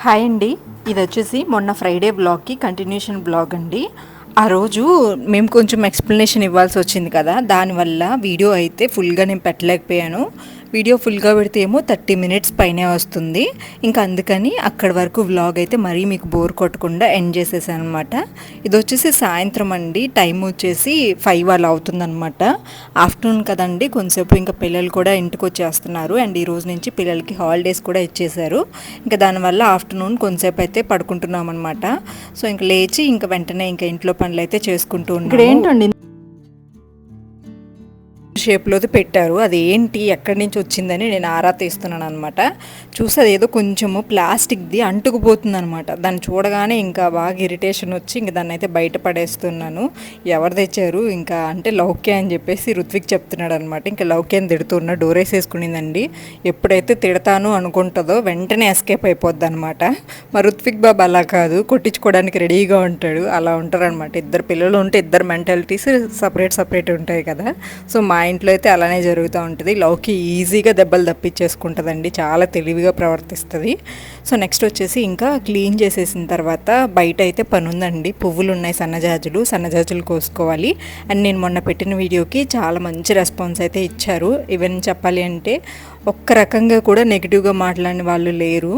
Hi అండి. ఇది వచ్చేసి మొన్న ఫ్రైడే బ్లాగ్కి కంటిన్యూషన్ బ్లాగ్ అండి. ఆ రోజు మేము కొంచెం ఎక్స్ప్లెనేషన్ ఇవ్వాల్సి వచ్చింది కదా. దానివల్ల వీడియో అయితే ఫుల్గా నేను పెట్టలేకపోయాను. వీడియో ఫుల్గా పెడితే ఏమో థర్టీ మినిట్స్ పైనే వస్తుంది. ఇంకా అందుకని అక్కడి వరకు వ్లాగ్ అయితే మరీ మీకు బోర్ కొట్టకుండా ఎండ్ చేసేసాను అనమాట ఇది వచ్చేసి సాయంత్రం అండి. టైం వచ్చేసి ఫైవ్ అలా అవుతుందన్నమాట ఆఫ్టర్నూన్ కదండి. కొంతసేపు ఇంకా పిల్లలు కూడా ఇంటికి వచ్చేస్తున్నారు. అండ్ ఈ రోజు నుంచి పిల్లలకి హాలిడేస్ కూడా ఇచ్చేశారు. ఇంకా దానివల్ల ఆఫ్టర్నూన్ కొంతసేపు అయితే పడుకుంటున్నాం అనమాట సో ఇంకా లేచి ఇంకా వెంటనే ఇంకా ఇంట్లో పనులు అయితే చేసుకుంటూ ఉన్నాం ఏంటండి షేప్లోది పెట్టారు. అది ఏంటి? ఎక్కడి నుంచి వచ్చిందని నేను ఆరా తీస్తున్నాను అనమాట చూసి అది ఏదో కొంచెము ప్లాస్టిక్ది అంటుకుపోతుంది అనమాట దాన్ని చూడగానే ఇంకా బాగా ఇరిటేషన్ వచ్చి ఇంకా దాన్ని అయితే బయట పడేస్తున్నాను. ఎవరు తెచ్చారు? ఇంకా అంటే లౌక్య అని చెప్పేసి రుత్విక్ చెప్తున్నాడు అనమాట ఇంకా లౌక్య అని తిడుతున్నా డోరేస్ వేసుకునిందండి ఎప్పుడైతే తిడతాను అనుకుంటుందో వెంటనే ఎస్కేప్ అయిపోద్ది అనమాట మా రుత్విక్ బాబు అలా కాదు. కొట్టించుకోవడానికి రెడీగా ఉంటాడు. అలా ఉంటారు అనమాట ఇద్దరు పిల్లలు ఉంటే ఇద్దరు మెంటాలిటీస్ సపరేట్ సపరేట్ ఉంటాయి కదా. సో మా ఇంట్లో అయితే అలానే జరుగుతూ ఉంటుంది. లవ్కి ఈజీగా దెబ్బలు తప్పించేసుకుంటుందండి. చాలా తెలివిగా ప్రవర్తిస్తుంది. సో నెక్స్ట్ వచ్చేసి ఇంకా క్లీన్ చేసేసిన తర్వాత బయట అయితే పని ఉందండి పువ్వులు ఉన్నాయి సన్నజాజులు సన్నజాజులు కోసుకోవాలి. అండ్ నేను మొన్న పెట్టిన వీడియోకి చాలా మంచి రెస్పాన్స్ అయితే ఇచ్చారు. ఈవెన్ చెప్పాలి అంటే ఒక్క రకంగా కూడా నెగిటివ్గా మాట్లాడిన వాళ్ళు లేరు.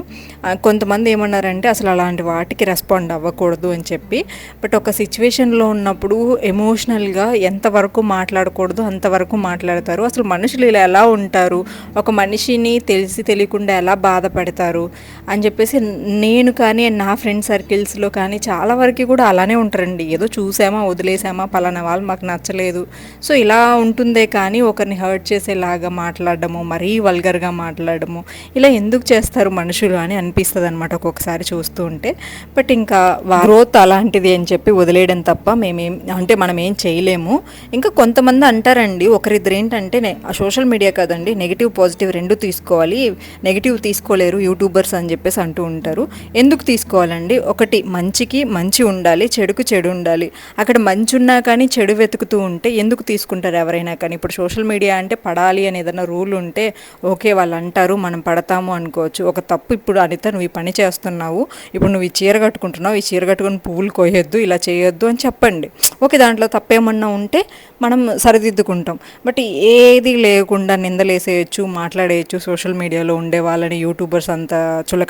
కొంతమంది ఏమన్నారంటే అసలు అలాంటి వాటికి రెస్పాండ్ అవ్వకూడదు అని చెప్పి. బట్ ఒక సిచ్యువేషన్లో ఉన్నప్పుడు ఎమోషనల్గా ఎంతవరకు మాట్లాడకూడదు అంతవరకు మాట్లాడతారు. అసలు మనుషులు ఇలా ఎలా ఉంటారు? ఒక మనిషిని తెలిసి తెలియకుండా ఎలా బాధ పెడతారు అని అని చెప్పేసి నేను కానీ నా ఫ్రెండ్ సర్కిల్స్లో కానీ చాలా వరకు కూడా అలానే ఉంటారండి. ఏదో చూసామా వదిలేసామా పలానా వాళ్ళు మాకు నచ్చలేదు. సో ఇలా ఉంటుందే కానీ ఒకరిని హర్ట్ చేసేలాగా మాట్లాడడము మరీ వల్గర్గా మాట్లాడడము ఇలా ఎందుకు చేస్తారు మనుషులు అని అనిపిస్తుంది అనమాట ఒక్కొక్కసారి చూస్తూ ఉంటే. బట్ ఇంకా గ్రోత్ అలాంటిది అని చెప్పి వదిలేయడం తప్ప మేమేం అంటే మనం ఏం చేయలేము. ఇంకా కొంతమంది అంటారండి ఒకరిద్దరు ఏంటంటే సోషల్ మీడియా కదండి నెగిటివ్ పాజిటివ్ రెండు తీసుకోవాలి నెగిటివ్ తీసుకోలేరు యూట్యూబర్స్ అని చెప్పి చెప్పేసి అంటూ ఉంటారు. ఎందుకు తీసుకోవాలండి? ఒకటి మంచికి మంచి ఉండాలి చెడుకు చెడు ఉండాలి. అక్కడ మంచి ఉన్నా కానీ చెడు వెతుకుతూ ఉంటే ఎందుకు తీసుకుంటారు ఎవరైనా కానీ? ఇప్పుడు సోషల్ మీడియా అంటే పడాలి అని ఏదైనా రూల్ ఉంటే ఓకే వాళ్ళు అంటారు మనం పడతాము అనుకోవచ్చు. ఒక తప్పు ఇప్పుడు అనిత నువ్వు ఈ పని చేస్తున్నావు. ఇప్పుడు నువ్వు ఈ చీర కట్టుకుంటున్నావు. ఈ చీర కట్టుకుని పువ్వులు కోయొద్దు ఇలా చేయొద్దు అని చెప్పండి. ఓకే దాంట్లో తప్పేమన్నా ఉంటే మనం సరిదిద్దుకుంటాం. బట్ ఏది లేకుండా నిందలేసేయచ్చు మాట్లాడేయచ్చు సోషల్ మీడియాలో ఉండే వాళ్ళని యూట్యూబర్స్ అంత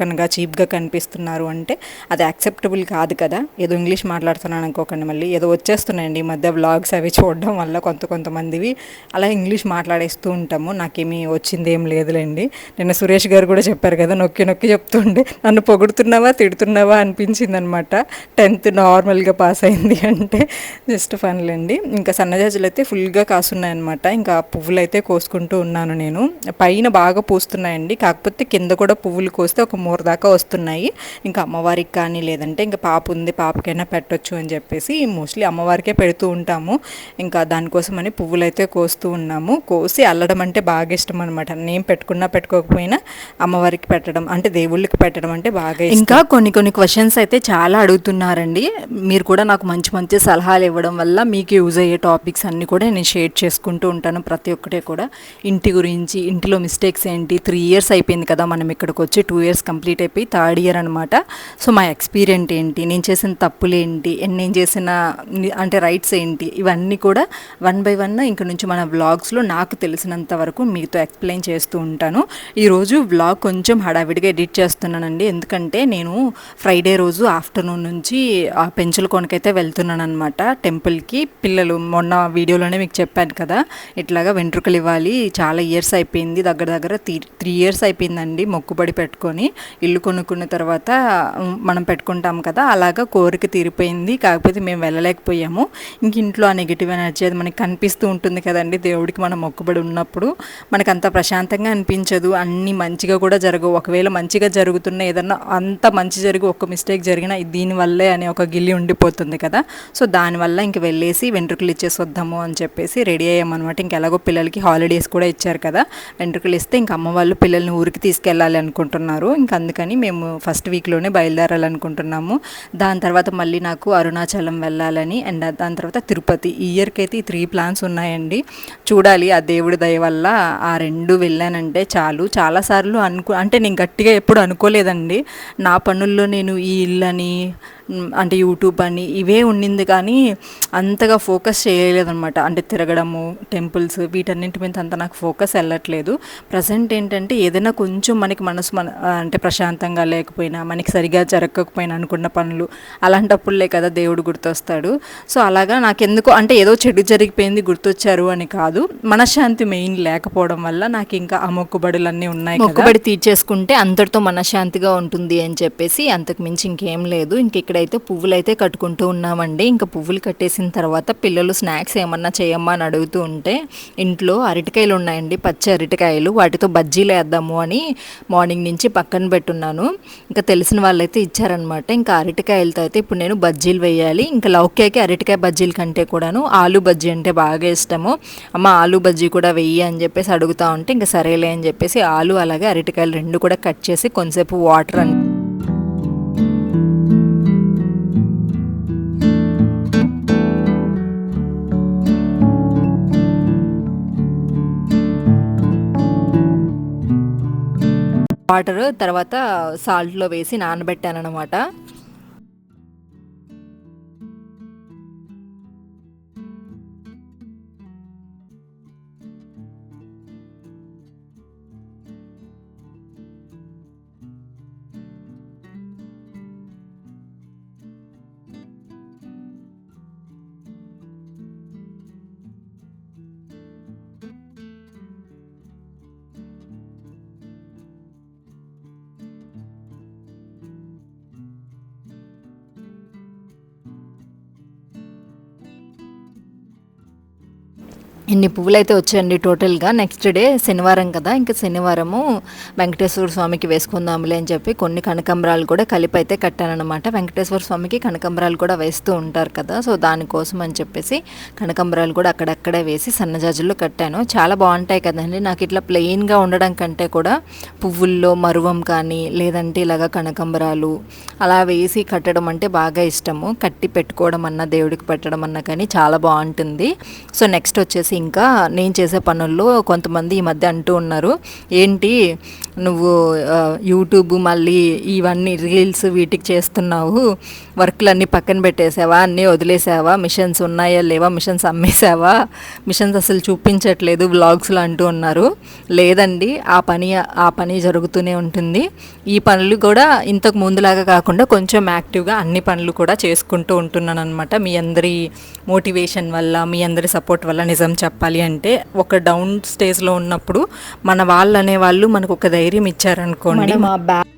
చులకనగా చీప్గా కనిపిస్తున్నారు అంటే అది యాక్సెప్టబుల్ కాదు కదా. ఏదో ఇంగ్లీష్ మాట్లాడుతున్నాను అనుకోకండి మళ్ళీ. ఏదో వచ్చేస్తున్నాయండి ఈ మధ్య వ్లాగ్స్ అవి చూడడం వల్ల కొంత కొంతమందివి అలా ఇంగ్లీష్ మాట్లాడేస్తూ ఉంటాము. నాకేమీ వచ్చింది ఏం లేదులేండి. నిన్న సురేష్ గారు కూడా చెప్పారు కదా నొక్కి నొక్కి చెప్తుండే నన్ను పొగుడుతున్నావా తిడుతున్నావా అనిపించింది అనమాట టెన్త్ నార్మల్గా పాస్ అయింది అంటే జస్ట్ ఫన్లేండి. ఇంకా సన్నజాజులు అయితే ఫుల్గా కాసున్నాయన్నమాట. ఇంకా పువ్వులు అయితే కోసుకుంటూ ఉన్నాను నేను. పైన బాగా పూస్తున్నాయండి. కాకపోతే కింద కూడా పువ్వులు కోస్తే ఒక మూర దాకా వస్తున్నాయి. ఇంకా అమ్మవారికి కానీ లేదంటే ఇంకా పాప ఉంది పాపకైనా పెట్టొచ్చు అని చెప్పేసి మోస్ట్లీ అమ్మవారికే పెడుతూ ఉంటాము. ఇంకా దానికోసమని పువ్వులు అయితే కోస్తూ ఉన్నాము. కోసి అల్లడం అంటే బాగా ఇష్టం అనమాట నేను పెట్టుకున్నా పెట్టుకోకపోయినా అమ్మవారికి పెట్టడం అంటే దేవుళ్ళకి పెట్టడం అంటే బాగా ఇంకా కొన్ని కొన్ని క్వశ్చన్స్ అయితే చాలా అడుగుతున్నారండి. మీరు కూడా నాకు మంచి మంచి సలహాలు ఇవ్వడం వల్ల మీకు యూజ్ అయ్యే టాపిక్స్ అన్నీ కూడా నేను షేర్ చేసుకుంటూ ఉంటాను ప్రతి ఒక్కటే కూడా. ఇంటి గురించి ఇంటిలో మిస్టేక్స్ ఏంటి? త్రీ ఇయర్స్ అయిపోయింది కదా మనం ఇక్కడికి వచ్చి టూ ఇయర్స్ కంప్లీట్ కంప్లీట్ అయిపోయి థర్డ్ ఇయర్ అనమాట సో మా ఎక్స్పీరియన్స్ ఏంటి? నేను చేసిన తప్పులేంటి? నేను చేసిన అంటే రైట్స్ ఏంటి? ఇవన్నీ కూడా వన్ బై వన్ ఇంక నుంచి మన వ్లాగ్స్లో నాకు తెలిసినంత వరకు మీతో ఎక్స్ప్లెయిన్ చేస్తూ ఉంటాను. ఈరోజు వ్లాగ్ కొంచెం హడావిడిగా ఎడిట్ చేస్తున్నానండి. ఎందుకంటే నేను ఫ్రైడే రోజు ఆఫ్టర్నూన్ నుంచి ఆ పెంచుల కొనకైతే వెళ్తున్నాను అనమాట టెంపుల్కి పిల్లలు మొన్న వీడియోలోనే మీకు చెప్పాను కదా ఇట్లాగా వెంట్రుకలు ఇవ్వాలి. చాలా ఇయర్స్ అయిపోయింది. దగ్గర దగ్గర త్రీ ఇయర్స్ అయిపోయిందండి మొక్కుబడి పెట్టుకొని. ఇల్లు కొనుక్కున్న తర్వాత మనం పెట్టుకుంటాం కదా అలాగా కోరిక తీరిపోయింది. కాకపోతే మేము వెళ్ళలేకపోయాము. ఇంక ఇంట్లో ఆ నెగిటివ్ ఎనర్జీ అది మనకి కనిపిస్తూ ఉంటుంది కదండి. దేవుడికి మనం మొక్కుబడి ఉన్నప్పుడు మనకు అంత ప్రశాంతంగా అనిపించదు. అన్నీ మంచిగా కూడా జరగవు. ఒకవేళ మంచిగా జరుగుతున్న ఏదన్నా అంత మంచి జరిగి ఒక్క మిస్టేక్ జరిగినా దీనివల్లే అనే ఒక గిల్లి ఉండిపోతుంది కదా. సో దానివల్ల ఇంక వెళ్ళేసి వెంట్రుకలు ఇచ్చేసి వద్దాము అని చెప్పేసి రెడీ అయ్యామన్నమాట. ఇంక ఎలాగో పిల్లలకి హాలిడేస్ కూడా ఇచ్చారు కదా. వెంట్రుకలు ఇస్తే ఇంక అమ్మ వాళ్ళు పిల్లల్ని ఊరికి తీసుకెళ్ళాలి అనుకుంటున్నారు. ఇంక అందుకని మేము ఫస్ట్ వీక్లోనే బయలుదేరాలనుకుంటున్నాము. దాని తర్వాత మళ్ళీ నాకు అరుణాచలం వెళ్ళాలని అండ్ దాని తర్వాత తిరుపతి. ఈ ఇయర్కి అయితే ఈ త్రీ ప్లాన్స్ ఉన్నాయండి. చూడాలి ఆ దేవుడి దయ వల్ల ఆ రెండు వెళ్ళానంటే చాలు. చాలాసార్లు అనుకో అంటే నేను గట్టిగా ఎప్పుడు అనుకోలేదండి. నా పనుల్లో నేను ఈ ఇల్లని అని అంటే యూట్యూబ్ అని ఇవే ఉండింది కానీ అంతగా ఫోకస్ చేయలేదన్నమాట. అంటే తిరగడము టెంపుల్స్ వీటన్నింటి మీద అంత నాకు ఫోకస్ వెళ్ళట్లేదు. ప్రజెంట్ ఏంటంటే ఏదైనా కొంచెం మనకి మనసు మన అంటే ప్రశాంతంగా లేకపోయినా మనకి సరిగా జరగకపోయినా అనుకున్న పనులు అలాంటప్పుడులే కదా దేవుడు గుర్తొస్తాడు. సో అలాగా నాకెందుకో అంటే ఏదో చెడు జరిగిపోయింది గుర్తొచ్చారు అని కాదు. మనశ్శాంతి మెయిన్ లేకపోవడం వల్ల నాకు ఇంకా ఆ మొక్కుబడులు అన్నీ ఉన్నాయి మొక్కుబడి తీర్చేసుకుంటే అందరితో మనశ్శాంతిగా ఉంటుంది అని చెప్పేసి అంతకు మించి ఇంకేం లేదు. ఇంక ఇక్కడైతే పువ్వులు అయితే కట్టుకుంటూ ఉన్నామండి. ఇంకా పువ్వులు కట్టేసిన తర్వాత పిల్లలు స్నాక్స్ ఏమన్నా చేయమ్మా అని అడుగుతూ ఉంటే ఇంట్లో అరటికాయలు ఉన్నాయండి పచ్చి అరటికాయలు వాటితో బజ్జీలు వేద్దాము అని మార్నింగ్ నుంచి పక్కన పెట్టున్నాను. ఇంకా తెలిసిన వాళ్ళైతే ఇచ్చారనమాట ఇంకా అరటికాయలతో అయితే ఇప్పుడు నేను బజ్జీలు వేయాలి. ఇంకా లౌక్యాకి అరటికాయ బజ్జీల కంటే కూడాను ఆలు బజ్జీ అంటే బాగా ఇష్టము. అమ్మ ఆలు బజ్జీ కూడా వెయ్యి అని చెప్పేసి అడుగుతా ఉంటే ఇంకా సరేలే అని చెప్పేసి ఆలు అలాగే అరటికాయలు రెండు కూడా కట్ చేసి కొంతసేపు వాటర్ అని వాటర్ తర్వాత సాల్ట్లో వేసి నానబెట్టాను అనమాట ఇన్ని పువ్వులు అయితే వచ్చాయండి టోటల్గా. నెక్స్ట్ డే శనివారం కదా ఇంకా శనివారము వెంకటేశ్వర స్వామికి వేసుకుందాంలే అని చెప్పి కొన్ని కనకంబరాలు కూడా కలిపి అయితే కట్టానమాట వెంకటేశ్వర స్వామికి కనకంబరాలు కూడా వేస్తూ ఉంటారు కదా సో దానికోసం అని చెప్పేసి కనకంబరాలు కూడా అక్కడక్కడే వేసి సన్నజాజుల్లో కట్టాను. చాలా బాగుంటాయి కదండి నాకు ఇట్లా ప్లెయిన్గా ఉండడం కంటే కూడా పువ్వుల్లో మరువం కానీ లేదంటే ఇలాగా కనకంబరాలు అలా వేసి కట్టడం అంటే బాగా ఇష్టము. కట్టి పెట్టుకోవడం అన్నా దేవుడికి పెట్టడం అన్నా కానీ చాలా బాగుంటుంది. సో నెక్స్ట్ వచ్చేసి ఇంకా నేను చేసే పనుల్లో కొంతమంది ఈ మధ్య అంటూ ఉన్నారు. ఏంటి? నువ్వు యూట్యూబ్ మళ్ళీ ఇవన్నీ రీల్స్ వీటికి చేస్తున్నావు. వర్క్లు అన్నీ పక్కన పెట్టేసావా? అన్నీ వదిలేసావా? మిషన్స్ ఉన్నాయా? లేవా? మిషన్స్ అమ్మేసావా? మిషన్స్ అసలు చూపించట్లేదు. వ్లాగ్స్లో అంటూ ఉన్నారు. లేదండి. ఆ పని ఆ పని జరుగుతూనే ఉంటుంది. ఈ పనులు కూడా ఇంతకు ముందులాగా కాకుండా కొంచెం యాక్టివ్గా అన్ని పనులు కూడా చేసుకుంటూ ఉంటున్నాను అనమాట మీ అందరి మోటివేషన్ వల్ల మీ అందరి సపోర్ట్ వల్ల నిజం చెప్పాలి అంటే ఒక డౌన్ స్టేజ్లో ఉన్నప్పుడు మన వాళ్ళు అనేవాళ్ళు మనకు ఒక ధైర్యం ఇచ్చారనుకోండి. మా బ్యాక్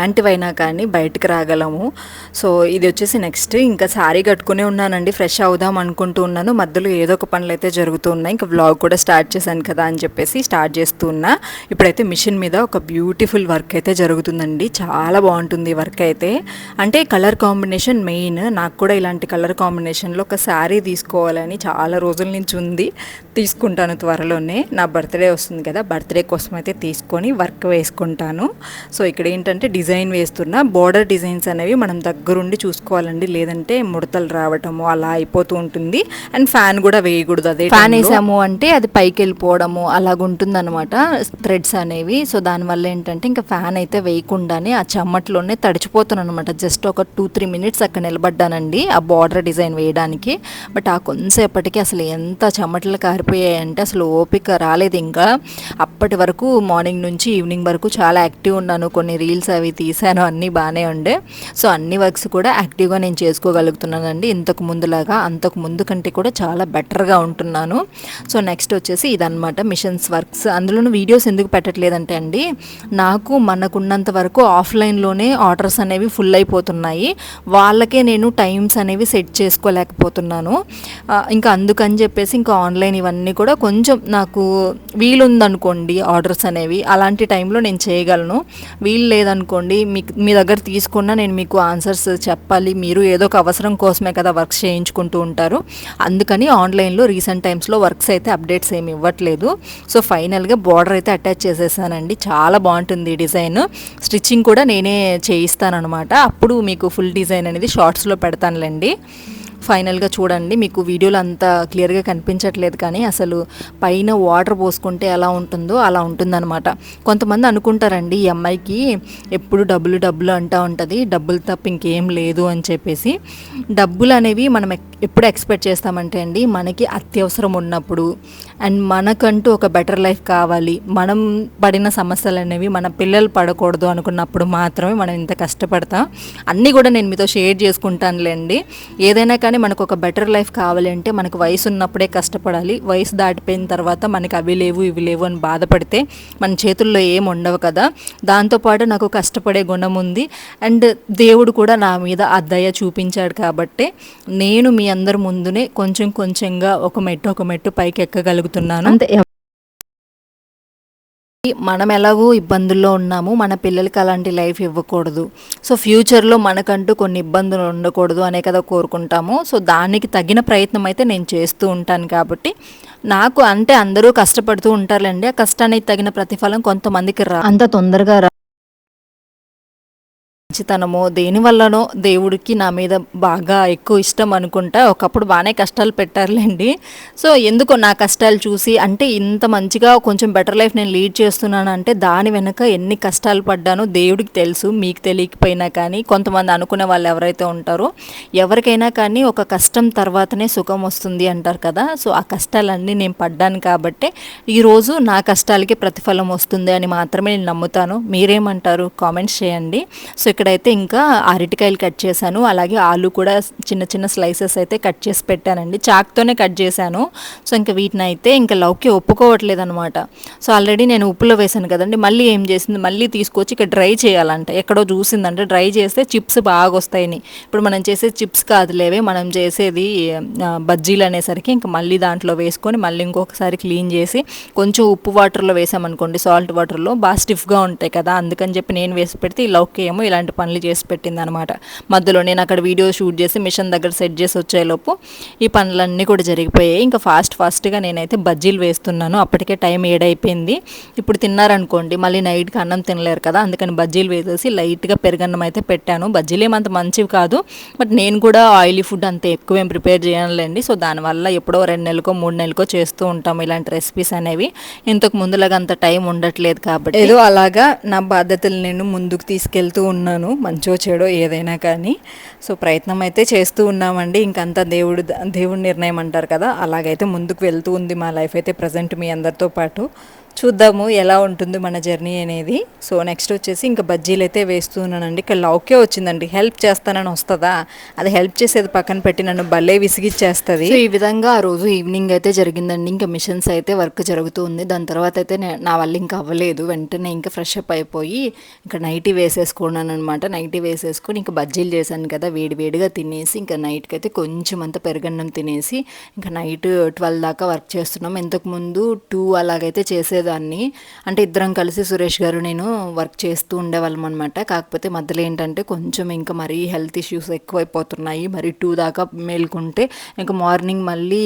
బ్యా కానీ బయటకు రాగలము. సో ఇది వచ్చేసి నెక్స్ట్. ఇంకా శారీ కట్టుకునే ఉన్నానండి. ఫ్రెష్ అవుదాం అనుకుంటూ ఉన్నాను. మధ్యలో ఏదో ఒక పనులు అయితే జరుగుతూ ఉన్నాయి. ఇంకా వ్లాగ్ కూడా స్టార్ట్ చేశాను కదా అని చెప్పేసి స్టార్ట్ చేస్తూ ఉన్నా. ఇప్పుడైతే మిషన్ మీద ఒక బ్యూటిఫుల్ వర్క్ అయితే జరుగుతుందండి. చాలా బాగుంటుంది వర్క్ అయితే. అంటే కలర్ కాంబినేషన్ మెయిన్. నాకు కూడా ఇలాంటి కలర్ కాంబినేషన్లో ఒక శారీ తీసుకోవాలని చాలా రోజుల నుంచి ఉంది. తీసుకుంటాను త్వరలోనే. నా బర్త్డే వస్తుంది కదా. బర్త్డే కోసం అయితే తీసుకొని వర్క్ వేసుకుంటాను. సో ఇక్కడ ఏంటంటే డిజైన్ వేస్తున్నా బోర్డర్ డిజైన్స్ అనేవి మనం దగ్గరుండి చూసుకోవాలండి. లేదంటే ముడతలు రావటము అలా అయిపోతూ ఉంటుంది. అండ్ ఫ్యాన్ కూడా వేయకూడదు అదే ఫ్యాన్. వేసాము అంటే అది పైకి వెళ్ళిపోవడము అలాగుంటుంది అనమాట థ్రెడ్స్ అనేవి. సో దానివల్ల ఏంటంటే ఇంకా ఫ్యాన్ అయితే వేయకుండానే ఆ చెమ్మట్లోనే తడిచిపోతున్నాను అనమాట జస్ట్ ఒక టూ త్రీ మినిట్స్ అక్కడ నిలబడ్డానండి ఆ బార్డర్ డిజైన్ వేయడానికి. బట్ ఆ కొంతసేపటికి అసలు ఎంత చెమటలు కారిపోయాయంటే అసలు ఓపిక రాలేదు. ఇంకా అప్పటి వరకు మార్నింగ్ నుంచి ఈవినింగ్ వరకు చాలా యాక్టివ్ ఉన్నాను. కొన్ని రీల్స్ అవి తీసాను అన్నీ బాగానే ఉండే. సో అన్ని వర్క్స్ కూడా యాక్టివ్గా నేను చేసుకోగలుగుతున్నానండి. ఇంతకు ముందులాగా అంతకు ముందు కంటే కూడా చాలా బెటర్గా ఉంటున్నాను. సో నెక్స్ట్ వచ్చేసి ఇదనమాట మిషన్స్ వర్క్స్. అందులోనూ వీడియోస్ ఎందుకు పెట్టట్లేదంటే అండి నాకు మనకున్నంత వరకు ఆఫ్లైన్లోనే ఆర్డర్స్ అనేవి ఫుల్ అయిపోతున్నాయి. వాళ్ళకే నేను టైమ్స్ అనేవి సెట్ చేసుకోలేకపోతున్నాను. ఇంకా అందుకని చెప్పేసి ఇంకా ఆన్లైన్ ఇవన్నీ కూడా కొంచెం నాకు వీలుందనుకోండి ఆర్డర్స్ అనేవి. అలాంటి టైంలో నేను చేయగలను. వీలు లేదనుకోండి మీకు మీ దగ్గర తీసుకున్న నేను మీకు ఆన్సర్స్ చెప్పాలి. మీరు ఏదో ఒక అవసరం కోసమే కదా వర్క్స్ చేయించుకుంటూ ఉంటారు. అందుకని ఆన్లైన్లో రీసెంట్ టైమ్స్లో వర్క్స్ అయితే అప్డేట్స్ ఏమి ఇవ్వట్లేదు. సో ఫైనల్గా బార్డర్ అయితే అటాచ్ చేసేసానండి. చాలా బాగుంటుంది ఈ డిజైన్. స్టిచ్చింగ్ కూడా నేనే చేయిస్తానమాట అప్పుడు మీకు ఫుల్ డిజైన్ అనేది షార్ట్స్లో పెడతానులేండి. ఫైనల్గా చూడండి. మీకు వీడియోలో అంత క్లియర్గా కనిపించట్లేదు కానీ అసలు పైన వాటర్ పోసుకుంటే ఎలా ఉంటుందో అలా ఉంటుందన్నమాట. కొంతమంది అనుకుంటారండి ఈ అమ్మాయికి ఎప్పుడు డబ్బులు డబ్బులు అంటూ ఉంటుంది. డబ్బులు తప్ప ఇంకేం లేదు అని చెప్పేసి. డబ్బులు అనేవి మనం ఎక్- ఎప్పుడు ఎక్స్పెక్ట్ చేస్తామంటే అండి మనకి అత్యవసరం ఉన్నప్పుడు. అండ్ మనకంటూ ఒక బెటర్ లైఫ్ కావాలి. మనం పడిన సమస్యలు అనేవి మన పిల్లలు పడకూడదు అనుకున్నప్పుడు మాత్రమే మనం ఇంత కష్టపడతాం. అన్నీ కూడా నేను మీతో షేర్ చేసుకుంటానులేండి. ఏదైనా కానీ మనకు ఒక బెటర్ లైఫ్ కావాలి అంటే మనకు వయసు ఉన్నప్పుడే కష్టపడాలి. వయసు దాటిపోయిన తర్వాత మనకి అవి లేవు ఇవి లేవు అని బాధపడితే మన చేతుల్లో ఏం ఉండవు కదా. దాంతోపాటు నాకు కష్టపడే గుణం ఉంది. అండ్ దేవుడు కూడా నా మీద ఆ దయ చూపించాడు కాబట్టి నేను మీ అందరి ముందునే కొంచెం కొంచెంగా ఒక మెట్టు ఒక మెట్టు పైకి అంతే మనం ఎలాగో ఇబ్బందుల్లో ఉన్నాము మన పిల్లలకి అలాంటి లైఫ్ ఇవ్వకూడదు. సో ఫ్యూచర్లో మనకంటూ కొన్ని ఇబ్బందులు ఉండకూడదు అనే కదా కోరుకుంటాము. సో దానికి తగిన ప్రయత్నం అయితే నేను చేస్తూ ఉంటాను కాబట్టి నాకు అంటే అందరూ కష్టపడుతూ ఉంటారులేండి. ఆ కష్టానికి తగిన ప్రతిఫలం కొంతమందికి రా అంత తొందరగా రా మంచితనమో దేనివల్లనో దేవుడికి నా మీద బాగా ఎక్కువ ఇష్టం అనుకుంటా ఒకప్పుడు బాగానే కష్టాలు పెట్టారులేండి. సో ఎందుకో నా కష్టాలు చూసి అంటే ఇంత మంచిగా కొంచెం బెటర్ లైఫ్ నేను లీడ్ చేస్తున్నాను అంటే దాని వెనక ఎన్ని కష్టాలు పడ్డానో దేవుడికి తెలుసు మీకు తెలియకపోయినా కానీ కొంతమంది అనుకునే వాళ్ళు ఎవరైతే ఉంటారో ఎవరికైనా కానీ ఒక కష్టం తర్వాతనే సుఖం వస్తుంది అంటారు కదా. సో ఆ కష్టాలన్నీ నేను పడ్డాను కాబట్టి ఈరోజు నా కష్టాలకి ప్రతిఫలం వస్తుంది అని మాత్రమే నేను నమ్ముతాను. మీరేమంటారు? కామెంట్స్ చేయండి. సో ఇక్కడైతే ఇంకా అరటికాయలు కట్ చేశాను. అలాగే ఆలు కూడా చిన్న చిన్న స్లైసెస్ అయితే కట్ చేసి పెట్టానండి. చాక్తోనే కట్ చేశాను. సో ఇంకా వీటిని అయితే ఇంకా లవ్కి ఒప్పుకోవట్లేదు అనమాట సో ఆల్రెడీ నేను ఉప్పులో వేశాను కదండి. మళ్ళీ ఏం చేసింది? మళ్ళీ తీసుకొచ్చి ఇక్కడ డ్రై చేయాలంట. ఎక్కడో చూసిందంటే. డ్రై చేస్తే చిప్స్ బాగా వస్తాయని ఇప్పుడు మనం చేసే చిప్స్ కాదులేవే. మనం చేసేది బజ్జీలు అనేసరికి ఇంకా మళ్ళీ దాంట్లో వేసుకొని మళ్ళీ ఇంకొకసారి క్లీన్ చేసి కొంచెం ఉప్పు వాటర్లో వేసామనుకోండి సాల్ట్ వాటర్లో బాగా స్టిఫ్గా ఉంటాయి కదా. అందుకని చెప్పి నేను వేసి పెడితే ఈ లౌకి ఏమో ఇలాంటి పనులు చేసి పెట్టింది అనమాట మధ్యలో నేను అక్కడ వీడియో షూట్ చేసి మిషన్ దగ్గర సెట్ చేసి వచ్చేలోపు ఈ పనులన్నీ కూడా జరిగిపోయాయి. ఇంకా ఫాస్ట్ ఫాస్ట్గా నేనైతే బజ్జీలు వేస్తున్నాను. అప్పటికే టైం ఏడైపోయింది. ఇప్పుడు తిన్నారనుకోండి మళ్ళీ నైట్కి అన్నం తినలేరు కదా అందుకని బజ్జీలు వేసేసి లైట్గా పెరుగన్నం అయితే పెట్టాను. బజ్జీలు ఏమంత మంచివి కాదు బట్ నేను కూడా ఆయిలీ ఫుడ్ అంత ఎక్కువ ఏం ప్రిపేర్ చేయనులేండి. సో దానివల్ల ఎప్పుడో రెండు నెలలకో మూడు నెలలకో చేస్తూ ఉంటాం ఇలాంటి రెసిపీస్ అనేవి. ఇంతకు ముందులాగా అంత టైం ఉండట్లేదు కాబట్టి ఏదో అలాగా నా బాధ్యతలు నేను ముందుకు తీసుకెళ్తూ ఉన్నాను. మంచో చెడో ఏదైనా కానీ. సో ప్రయత్నం అయితే చేస్తూ ఉన్నామండి. ఇంకంతా దేవుడు దేవుడి నిర్ణయం అంటారు కదా అలాగైతే ముందుకు వెళ్తూ ఉంది మా లైఫ్ అయితే ప్రజెంట్ మీ అందరితో పాటు. చూద్దాము ఎలా ఉంటుంది మన జర్నీ అనేది. సో నెక్స్ట్ వచ్చేసి ఇంకా బజ్జీలు అయితే వేస్తున్నానండి. ఇక్కడ లౌకే వచ్చిందండి. హెల్ప్ చేస్తానని వస్తుందా? అది హెల్ప్ చేసేది పక్కన పెట్టి నన్ను భలే విసిగిచ్చేస్తుంది. ఈ విధంగా ఆ రోజు ఈవినింగ్ అయితే జరిగిందండి. ఇంకా మిషన్స్ అయితే వర్క్ జరుగుతూ ఉంది దాని తర్వాత అయితే నా వల్ల ఇంకా అవ్వలేదు. వెంటనే ఇంకా ఫ్రెష్ అప్ అయిపోయి ఇంకా నైటీ వేసేసుకున్నాను అనమాట నైటీ వేసేసుకొని ఇంకా బజ్జీలు చేశాను కదా. వేడి వేడిగా తినేసి ఇంకా నైట్కి అయితే కొంచెం అంత పెరుగన్నం తినేసి ఇంకా నైట్ ట్వెల్వ్ దాకా వర్క్ చేస్తున్నాం. ఇంతకుముందు టూ అలాగైతే చేసేది చేసేదాన్ని. అంటే ఇద్దరం కలిసి సురేష్ గారు నేను వర్క్ చేస్తూ ఉండేవాళ్ళం అనమాట కాకపోతే మధ్యలో ఏంటంటే కొంచెం ఇంకా మరీ హెల్త్ ఇష్యూస్ ఎక్కువైపోతున్నాయి. మరి టూ దాకా మేల్కుంటే ఇంకా మార్నింగ్ మళ్ళీ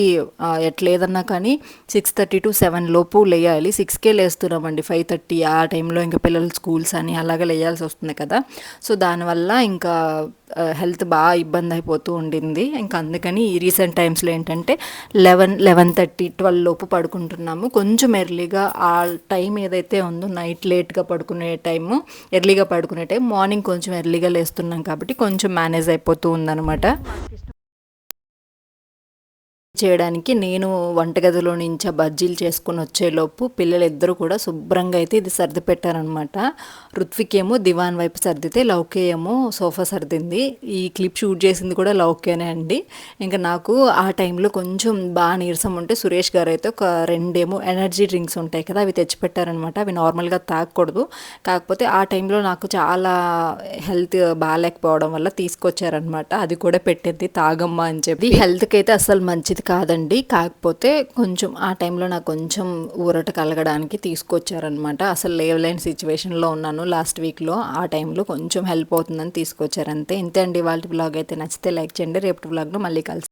ఎట్లేదన్నా కానీ సిక్స్ థర్టీ టు సెవెన్ లోపు లేయాలి. సిక్స్కే లేస్తున్నామండి. ఫైవ్ థర్టీ ఆ టైంలో ఇంకా పిల్లలు స్కూల్స్ అని అలాగే లేయాల్సి వస్తుంది కదా. సో దానివల్ల ఇంకా హెల్త్ బాగా ఇబ్బంది అయిపోతూ ఉండింది. ఇంకా అందుకని ఈ రీసెంట్ టైమ్స్లో ఏంటంటే లెవెన్ లెవెన్ థర్టీ ట్వెల్వ్ లోపు పడుకుంటున్నాము. కొంచెం ఎర్లీగా ఆ టైం ఏదైతే ఉందో నైట్ లేట్గా పడుకునే టైము ఎర్లీగా పడుకునే టైం మార్నింగ్ కొంచెం ఎర్లీగా లేస్తున్నాం కాబట్టి కొంచెం మేనేజ్ అయిపోతూ ఉందన్నమాట. చేయడానికి నేను వంటగదిలో నుంచి బజ్జీలు చేసుకుని వచ్చేలోపు పిల్లలిద్దరూ కూడా శుభ్రంగా అయితే ఇది సర్ది పెట్టారనమాట రుత్విక్ ఏమో దివాన్ వైపు సర్దితే లౌకే ఏమో సోఫా సర్దింది. ఈ క్లిప్ షూట్ చేసింది కూడా లౌకేనే అండి. ఇంకా నాకు ఆ టైంలో కొంచెం బాగా నీరసం ఉంటే సురేష్ గారు అయితే ఒక రెండేమో ఎనర్జీ డ్రింక్స్ ఉంటాయి కదా అవి తెచ్చిపెట్టారనమాట అవి నార్మల్గా తాగకూడదు. కాకపోతే ఆ టైంలో నాకు చాలా హెల్త్ బాగాలేకపోవడం వల్ల తీసుకొచ్చారనమాట అది కూడా పెట్టింది తాగమ్మా అని చెప్పి. హెల్త్కి అయితే అసలు మంచిది కాదండి. కాకపోతే కొంచెం ఆ టైంలో నాకు కొంచెం ఊరట కలగడానికి తీసుకొచ్చారనమాట అసలు లేవలేని సిచ్యువేషన్లో ఉన్నాను లాస్ట్ వీక్లో. ఆ టైంలో కొంచెం హెల్ప్ అవుతుందని తీసుకొచ్చారు అంతే. ఇంతే అండి. వాళ్ళ బ్లాగ్ అయితే నచ్చితే లైక్ చేయండి. రేపటి బ్లాగ్లో మళ్ళీ కలిసి